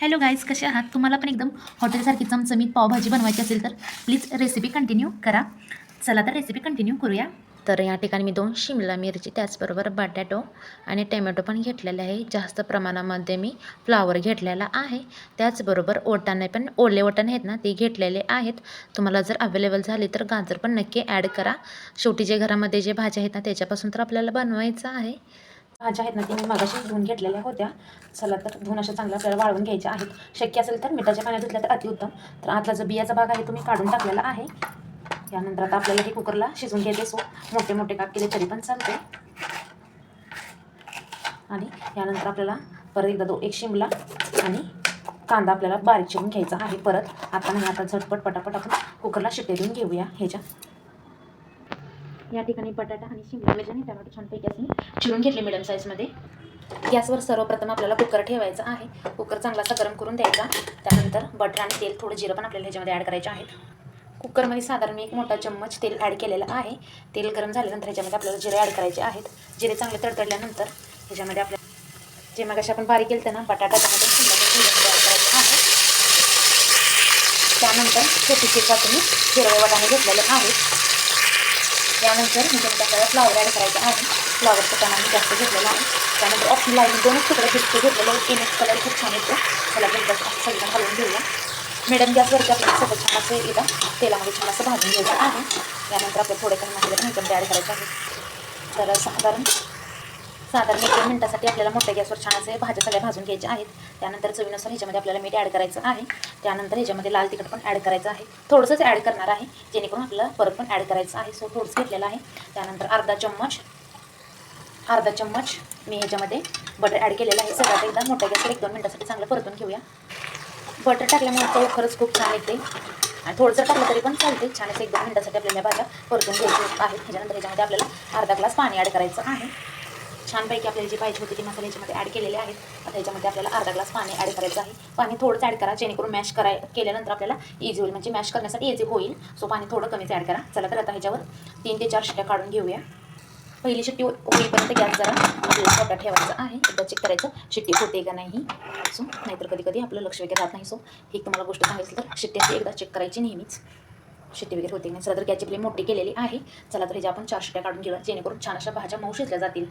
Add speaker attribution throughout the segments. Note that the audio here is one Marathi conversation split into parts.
Speaker 1: हॅलो गाईज कसे आहात? तुम्हाला पण एकदम हॉटेलसारखी चमचमीत पावभाजी बनवायची असेल तर प्लीज रेसिपी कंटिन्यू करा. चला तर रेसिपी कंटिन्यू करूया. तर या ठिकाणी मी दोन शिमला मिरची त्याचबरोबर बटॅटो आणि टोमॅटो पण घेतलेले आहे. जास्त प्रमाणामध्ये मी फ्लावर घेतलेला आहे. त्याचबरोबर ओटाणे पण ओले ओटाणे आहेत ना ते घेतलेले आहेत. तुम्हाला जर अवेलेबल झाले तर गाजर पण नक्की ॲड करा. शेवटी जे घरामध्ये जे भाज्या आहेत ना त्याच्यापासून तर आपल्याला बनवायचं आहे. भाज्या आहेत ना ती मी मागाशी धुवून घेतलेल्या होत्या. चला तर धुवून अशा चांगल्या आपल्याला वाळवून घ्यायच्या आहेत. शक्य असेल तर मिठाच्या पाण्यात धुतल्या तर अतिउत्तम. तर आतला जो बियाचा भाग आहे तो मी काढून टाकलेला आहे. यानंतर आता आपल्याला हे कुकरला शिजवून घेते सो मोठे मोठे काप केले तरी पण चालते. आणि यानंतर आपल्याला परत एकदा दो एक शिमला आणि कांदा आपल्याला बारीक चिरून घ्यायचा आहे परत. आता नाही आता झटपट पटापट आपण कुकरला शिट्टे देऊन घेऊया. ह्याच्या या ठिकाणी बटाटा आणि शिमला मिरची आणि टोमॅटो छानपैकी असं मी चिरून घेतले मिडियम साईजमध्ये गॅसवर सर्वप्रथम आपल्याला कुकर ठेवायचा आहे. कुकर चांगलासा गरम करून द्यायचा. त्यानंतर बटर आणि तेल थोडं जिरं पण आपल्याला ह्याच्यामध्ये ॲड करायचे आहेत. कुकरमध्ये साधारण मी एक मोठा चम्मच तेल ॲड केलेलं आहे. तेल गरम झाल्यानंतर ह्याच्यामध्ये आपल्याला जिरे ॲड करायचे आहेत. जिरे चांगले तडतडल्यानंतर ह्याच्यामध्ये आपल्या जे मग आपण बारीक केलं ना बटाटा टमाटर शिमला ॲड आहे त्यानंतर छोटी चिरपातून हिरवे वाटाणे घेतलेले आहेत त्यानंतर मी त्याला फ्लावर ॲड करायचा आहे. फ्लावरचं प्रमाण मी जास्त घेतलेलं आहे. त्यानंतर ऑप्शन लाईन दोनच तुकडे फिक्स घेतलेलं एक कलर खूप छान येतो. त्याला एकदा सगळं घालून घेऊया. मिडियम गॅसवरती आपल्याला सगळं छान असं एकदा तेलामध्ये छान असं भाजून घ्यायचं आहे. त्यानंतर आपल्याला थोडे काही मसाले पण ह्याच्यामध्ये ॲड करायचे आहे तर साधारण साधारण एक दोन मिनटासाठी आपल्याला मोठ्या गॅसवर छान असे भाज्या सगळ्या भाजून घ्यायच्या आहेत. त्यानंतर चवीनुसार ह्याच्यामध्ये आपल्याला मीठ ॲड करायचं आहे. त्यानंतर ह्याच्यामध्ये लाल तिखट पण ॲड करायचं आहे. थोडंसंच ॲड करणार आहे जेणेकरून आपल्याला परत पण ॲड करायचं आहे. सो थोडंसं घेतलेलं आहे. त्यानंतर अर्धा चम्मच अर्धा चम्मच मी ह्याच्यामध्ये बटर ॲड केलेलं आहे. सगळ्यात एकदा मोठ्या गॅसवर एक दोन मिनटासाठी चांगलं परतून घेऊया. बटर टाकल्यामुळे चव खरंच खूप छान येते. आणि थोडंसं टाकलं तरी पण चालते. छान असं एक दोन मिनटासाठी आपल्याला भाज्या परतून घ्यायची आहेत. ह्याच्यानंतर ह्याच्यामध्ये आपल्याला अर्धा ग्लास पाणी ॲड करायचं आहे. छानपैकी आपल्याला जे पाहिजे होते ते मसाले याच्यामध्ये ॲड केलेले आहेत. आता ह्याच्यामध्ये आपल्याला अर्धा ग्लास पाणी ॲड करायचं आहे. पाणी थोडंच ॲड करा जेणेकरून मॅश कराय केल्यानंतर आपल्याला इझी होईल. म्हणजे मॅश करण्यासाठी इझी होईल. सो पाणी थोडं कमीच ॲड करा. चला तर आता ह्याच्यावर तीन ते चार शिट्ट्या काढून घेऊया. पहिली शिट्टी हो-, होईपर्यंत गॅस जरा आपल्याला छोटा ठेवायचा आहे. एकदा चेक करायचं शिट्टी होते का नाही सो नाहीतर कधी कधी आपलं लक्ष वगैरे राहत नाही. सो ही तुम्हाला गोष्ट सांगायची तर शिट्टी एकदा चेक करायची नेहमीच. शिट्टी वगैरे होते नाही? चला तर गॅसची प्ले मोठी केलेली आहे. चला तर ह्याच्या आपण चार शिट्ट्या काढून घेऊया. जेणेकरून छान अशा भाज्या मऊ शिजल्या जातील.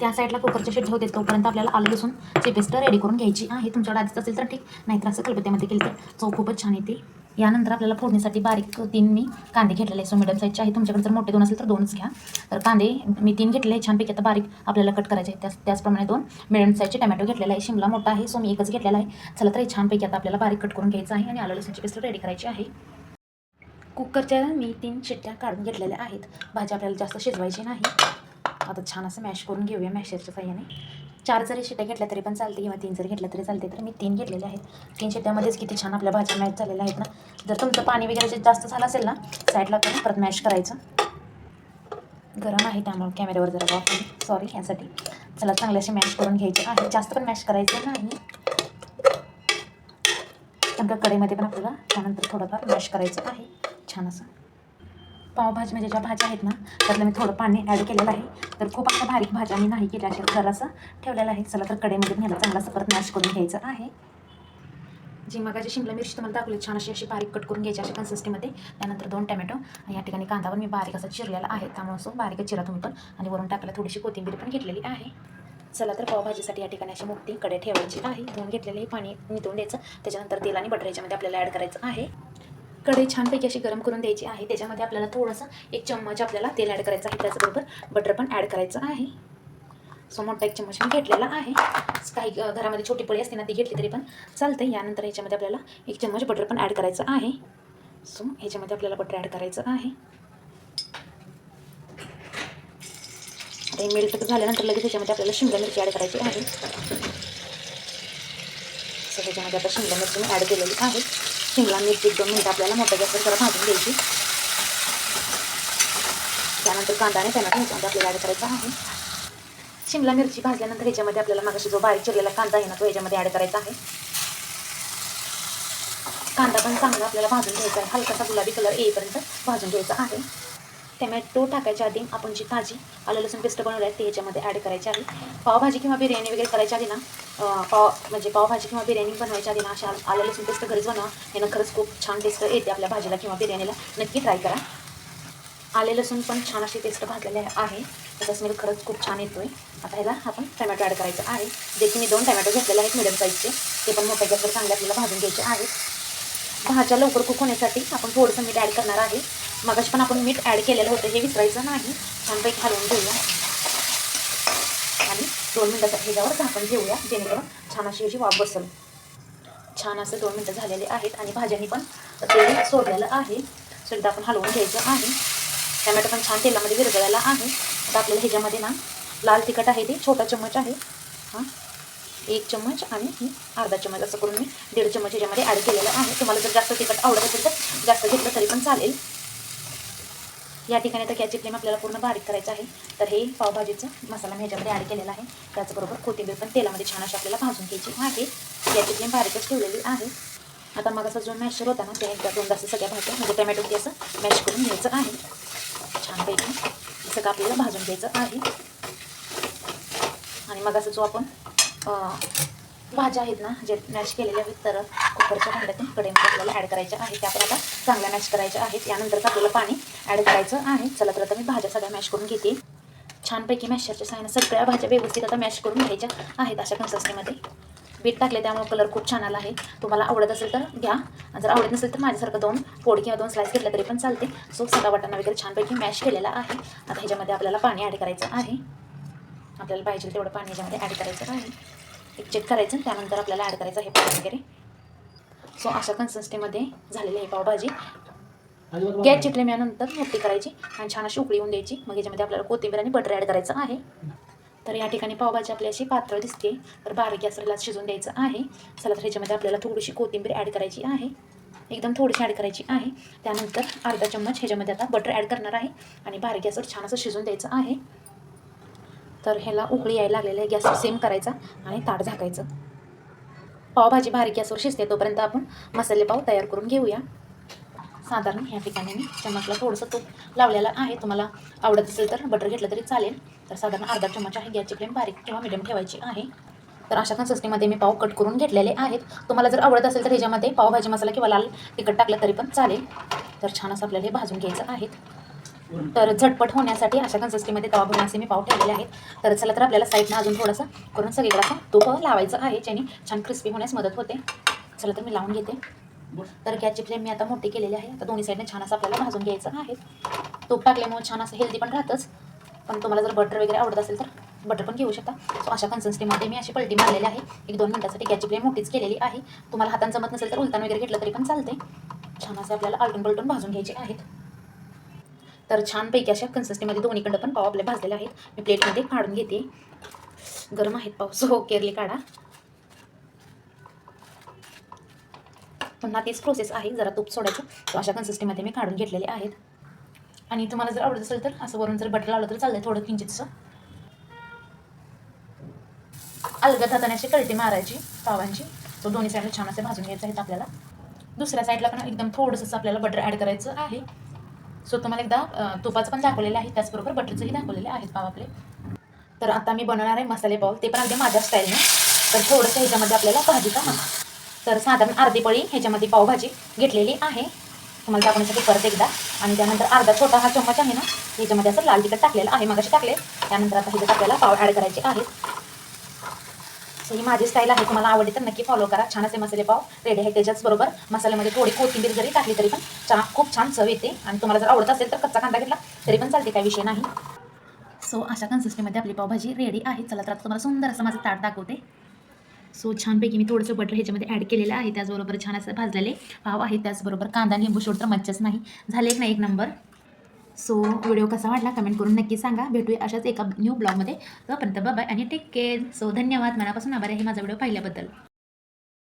Speaker 1: त्या साईडला कुकरचे शिट्टी होते तोपर्यंत आपल्याला आलं लसूण पेस्ट रेडी करून घ्यायची आहे. तुमच्याकडे आधीच असेल तर ठीक. नाहीतर असं कलबत्त्यामध्ये केलं तर चव खूपच छान येते. यानंतर आपल्याला फोडणीसाठी बारीक तीन मी कांदे घेतलेले आहे सो मिडियम साईजचे आहे तुमच्याकडे जर मोठे दोन असेल तर दोनच घ्या. तर कांदे मी तीन घेतले छानपैकी आता बारीक आपल्याला कट करायचे आहेत. त्याच त्याचप्रमाणे दोन मिडियम साईजचे टमॅटो घेतलेला आहे शिमला मोठा आहे. सो मी एकच घेतलेला आहे. चला तर हे छानपैकी आता आपल्याला बारीक कट करून घ्यायचं आहे आणि आलं लसूणची पेस्ट रेडी करायची आहे. कुकरच्या मी तीन शिट्ट्या काढून घेतलेल्या आहेत. भाजी आपल्याला जास्त शिजवायची नाही. आता छान असं मॅश करून घेऊया मॅशरच्या साह्याने. चार जरी शिट्या घेतल्या तरी पण चालते किंवा तीन जरी घेतल्या तरी चालते. तर मी तीन घेतलेले आहेत. तीन शिट्यामध्येच किती छान आपल्या भाज्या मॅच झालेल्या आहेत ना. जर तुमचं पाणी वगैरे जे जास्त झालं असेल ना साईडला करून परत मॅश करायचं. गरम आहे त्यामुळे कॅमेऱ्यावर जरा वाफ सॉरी ह्यासाठी. चला चांगल्याशी मॅश करून घ्यायचे आहे. जास्त पण मॅश करायचं नाही. कारण का कढईमध्ये पण आपल्याला त्यानंतर थोडंफार मॅश करायचं आहे. छान असं. पावभाजी म्हणजे ज्या भाज्या आहेत ना त्यातलं मी थोडं पाणी ॲड केलेलं आहे. तर खूप अशा बारीक भाज्या मी नाही केल्या अशा जरासं ठेवलेलं आहे चला तर कडेमध्ये घ्यायला चांगला असं परत मॅश करून घ्यायचं आहे. जी मगाची शिमला मिरची तुम्हाला दाखवली छान अशी अशी बारीक कट करून घ्यायची अशा कन्सिस्टीमध्ये त्यानंतर दोन टमॅटो या ठिकाणी कांदावर मी बारीक असा चिरलेला आहे. त्यामुळे असं बारीक चिरा तुम्ही पण आणि वरून टाकायला थोडीशी कोथिंबीर पण घेतलेली आहे. चला तर पावभाजीसाठी या ठिकाणी अशी मोठी कडे ठेवायची आहे. धुवून घेतलेले पाणी नितळून द्यायचं. त्याच्यानंतर तेल आणि बटर याच्यामध्ये आपल्याला ॲड करायचं आहे. कढई छानपैकी अशी गरम करून द्यायची आहे. त्याच्यामध्ये आपल्याला थोडंसं एक चम्मच आपल्याला तेल ॲड करायचं आहे. त्याचबरोबर बटर पण ॲड करायचं आहे. सो मोठा एक चम्मच मी घेतलेला आहे. काही घरामध्ये छोटी पळी असते ना ती घेतली तरी पण चालते यानंतर ह्याच्यामध्ये आपल्याला एक चम्मच बटर पण ॲड करायचं आहे. सो ह्याच्यामध्ये आपल्याला बटर ॲड करायचं आहे. आता हे मेल्ट झाल्यानंतर लगेच ह्याच्यामध्ये आपल्याला शिमला मिरची ॲड करायची आहे. सो ह्याच्यामध्ये आता शिमला मिरची मी ॲड केलेली आहे. शिमला मिरची एक दोन मिनटं आपल्याला मोठ्या गॅसवर जरा भाजून घ्यायची. त्यानंतर कांदा आणि टमॅटो ह्याच्यामध्ये आपल्याला ॲड करायचा आहे. शिमला मिरची भाजल्यानंतर ह्याच्यामध्ये आपल्याला मागाशी जो बारीक चिरलेला कांदा आहे ना तो ह्याच्यामध्ये ॲड करायचा आहे. कांदा पण चांगला आपल्याला भाजून घ्यायचा आहे. हलकासा गुलाबी कलर येईपर्यंत भाजून घ्यायचा आहे. टोमॅटो टाकायच्या आधी आपण जी ताजी आलं लसूण पेस्ट बनवली आहे ती याच्यामध्ये ॲड करायची आहे पावभाजी किंवा बिर्याणी वगैरे करायच्या आधी ना पाव म्हणजे पावभाजी किंवा बिर्याणी बनवायच्या आधी ना अशा आलं लसूण पेस्ट घरीच बनवा. यानं खरंच खूप छान टेस्ट येते आपल्या भाजीला किंवा बिर्याणीला. नक्की ट्राय करा. आले लसूण पण छान अशी पेस्ट भाजलेली आहे. त्याचा स्मेल खरंच खूप छान येतो आहे आता ह्याला आपण टमॅटो ॲड करायचं आहे. जे की मी दोन टमॅटो घेतलेले आहेत मिडियम साईजचे ते पण मोठ्या गॅसवर चांगले आपल्याला भाजून घ्यायचे आहेत. भाज्या लवकर कुक होण्यासाठी आपण थोडंसं मीठ ॲड करणार आहे. मगाशी पण आपण मीठ ॲड केलेलं होतं हे विसरायचं नाही. छानपैकी हलवून घेऊया. आणि दोन मिनटासाठी ह्याच्यावर झाकण ठेवूया जेणेकरून छान अशी ह्याची वाफ बसेल. छान असं दोन मिनटं झालेले आहेत आणि भाज्यांनी पण तेल सोडलेलं आहे. सुद्धा आपण हलवून घ्यायचं आहे. टमॅटो पण छान तेलामध्ये विरघळायला आहे. आता आपल्याला ह्याच्यामध्ये ना लाल तिखट आहे ते छोटा चम्मच आहे. हां. एक चम्मच आणि अर्धा चम्मच असं करून मी दीड चम्मच याच्यामध्ये ॲड केलेलं आहे. तुम्हाला जर जास्त तिखट आवडत असेल तर जास्त घेतलं तरी पण चालेल. या ठिकाणी तर गॅसची फ्लेम आपल्याला पूर्ण बारीक करायचं आहे. तर हे पावभाजीचं मसाला मी ह्याच्यामध्ये ॲड केलेला आहे. त्याचबरोबर कोथिंबीर पण तेलामध्ये छान अशी आपल्याला भाजून घ्यायची आहे. गॅसची फ्लेम बारीकच ठेवलेली आहे. आता मग असं जो मॅशर होता ना ते एकदा दोनदा असं सगळ्या भाज्या म्हणजे टमॅटो ते असं मॅश करून घ्यायचं आहे. छानपैकी सगळं आपल्याला भाजून घ्यायचं आहे. आणि मग असं जो आपण भाज्या आहेत ना जे मॅश केलेल्या आहेत तर कुकरच्या भांड्यातून कडेमध्ये आपल्याला ॲड करायच्या आहेत. त्या आपल्याला चांगल्या मॅश करायच्या आहेत. यानंतरच आपल्याला पाणी ॲड करायचं आहे. चला तर आता मी भाज्या सगळ्या मॅश करून घेते. छानपैकी मॅशरच्या साह्यानं सगळ्या भाज्या व्यवस्थित आता मॅश करून घ्यायच्या आहेत अशा कन्सिस्टन्सीमध्ये बीट टाकले त्यामुळे कलर खूप छान आला आहे. तुम्हाला आवडत असेल तर घ्या. जर आवडत नसेल तर माझ्यासारखं दोन पोड किंवा दोन स्लाइस घेतल्या तरी पण चालते. सो सगळा वाटाणा वगैरे छानपैकी मॅश केलेला आहे. आता ह्याच्यामध्ये आपल्याला पाणी ॲड करायचं आहे. आपल्याला पाहिजे तेवढं पाणी ह्याच्यामध्ये ॲड करायचं आहे. एक चेक करायचं त्यानंतर आपल्याला ॲड करायचं आहे पाणी वगैरे. सो अशा कन्सिस्टन्सीमध्ये झालेली आहे पावभाजी. गॅसची फ्लेम यानंतर मोठी करायची आणि छान अशी उकळी होऊन द्यायची. मग याच्यामध्ये आपल्याला कोथिंबीर आणि बटर ॲड करायचं आहे. तर या ठिकाणी पावभाजी आपली अशी पातळ दिसते. तर बारीक गॅसला शिजून द्यायचं आहे. चला तर ह्याच्यामध्ये आपल्याला थोडीशी कोथिंबीर ॲड करायची आहे. एकदम थोडीशी ॲड करायची आहे. त्यानंतर अर्धा चम्मच ह्याच्यामध्ये आता बटर ॲड करणार आहे. आणि बारीक गॅसवर छान असं शिजून द्यायचं आहे. तर ह्याला उकळी यायला लागलेलं आहे. गॅस सेम करायचा आणि ताट झाकायचं. पावभाजी बारीक गॅसवर शिजते. तोपर्यंत आपण मसाले पाव तयार करून घेऊया. साधारण ह्या ठिकाणी मी चमचला थोडंसं तूप लावलेलं आहे. तुम्हाला आवडत असेल तर बटर घेतलं तरी चालेल. तर साधारण अर्धा चमच आहे गॅसची फ्लेम बारीक किंवा मिडियम ठेवायची आहे. तर अशा कन्सिस्टीमध्ये मी पाव कट करून घेतलेले आहेत. तुम्हाला जर आवडत असेल तर ह्याच्यामध्ये पावभाजी मसाला किंवा लाल तिखट टाकलं तरी पण चालेल. तर छान असं आपल्याला हे भाजून घ्यायचं आहे. तर झटपट होण्यासाठी अशा कन्सिस्टन्सीमध्ये तवा भरून असे मी पाव ठेवलेले आहेत. तर चला तर आपल्याला साईडनं अजून थोडंसं करून सगळीकडे असं तूप लावायचं आहे ज्याने छान क्रिस्पी होण्यास मदत होते. चला तर मी लावून घेते. तर गॅसची फ्लेम मी आता मोठी केलेली आहे. आता दोन्ही साईडने छान असं आपल्याला भाजून घ्यायचं आहे. तूप टाकल्यामुळे छान असं हेल्दी पण राहतंच. पण तुम्हाला जर बटर वगैरे आवडत असेल तर बटर पण घेऊ शकता. सो अशा कन्सिस्टन्सीमध्ये मी अशी पलटी मारलेली आहे. एक दोन मिनिटासाठी गॅसची फ्लेम मोठीच केलेली आहे. तुम्हाला हातान जमत नसेल तर उलटान वगैरे घेतलं तरी पण चालते छान असे आपल्याला आलटून पलटून भाजून घ्यायचे आहेत. तर छानपैकी अशा कन्सिस्टन्सीमध्ये दोन्हीकडं पण पाव आपले भाजलेले आहेत. मी प्लेटमध्ये काढून घेते. गरम आहेत पाव सो केरली काढा. पुन्हा तीच प्रोसेस आहे जरा तूप सोडायचं. तो अशा कन्सिस्टीमध्ये मी काढून घेतलेले आहेत. आणि तुम्हाला जर आवडत असेल तर असं वरून जर बटर लावलं तर चालतंय थोडं किंचितसं. अलगद हाताने अशी कळटी मारायची पावांची. तो दोन्ही साईडला छान असे भाजून घ्यायचं आहेत आपल्याला. दुसऱ्या साईडला पण एकदम थोडंसं आपल्याला बटर ॲड करायचं आहे. सो तुम्हाला एकदा तुपाचं पण दाखवलेलं आहे. त्याचबरोबर बटरचंही दाखवलेले आहेत पाव आपले तर आता मी बनवणार आहे मसाले पाव. ते पण अगदी माझ्या स्टाईलने तर थोडंसं ह्याच्यामध्ये आपल्याला भाजी का तर साधारण अर्धी पळी ह्याच्यामध्ये पावभाजी घेतलेली आहे. तुम्हाला दाखवण्यासाठी परत एकदा. आणि त्यानंतर अर्धा छोटा हा चम्मच आहे ना ह्याच्यामध्ये असं लाल तिखट टाकलेलं आहे. मगाशी टाकले. त्यानंतर आता ह्याच्यात आपल्याला पाव ॲड करायचे आहेत. सो ही माझी स्टाईल आहे. तुम्हाला आवडली तर नक्की फॉलो करा. छान असे मसाले पाव रेडी आहे त्याच्याचबरोबर मसाल्यामध्ये थोडी कोथिंबीर जरी टाकली तरी पण छान खूप छान चव येते. आणि तुम्हाला जर आवडत असेल तर कच्चा कांदा घेतला तरी पण चालते काही विषय नाही. सो अशा कन्सिस्टीमध्ये आपली पावभाजी रेडी आहे. चला तर आता तुम्हाला सुंदर असं माझं ताट दाखवते. सो छानपैकी मी थोडंसं बटर ह्याच्यामध्ये ॲड केलेलं आहे. त्याचबरोबर छान असं भाजलेले पाव आहे त्याचबरोबर कांदा लिंबू शोड तर मच्छच नाही. झाले एक ना एक नंबर सो व्हिडिओ कसा वाटला कमेंट करून नक्की सांगा. भेटूया अशाच एका न्यू ब्लॉगमध्ये तोपर्यंत बाय आणि टेक केअर सो धन्यवाद. मनापासून आभार आहे माझा व्हिडिओ पाहिल्याबद्दल.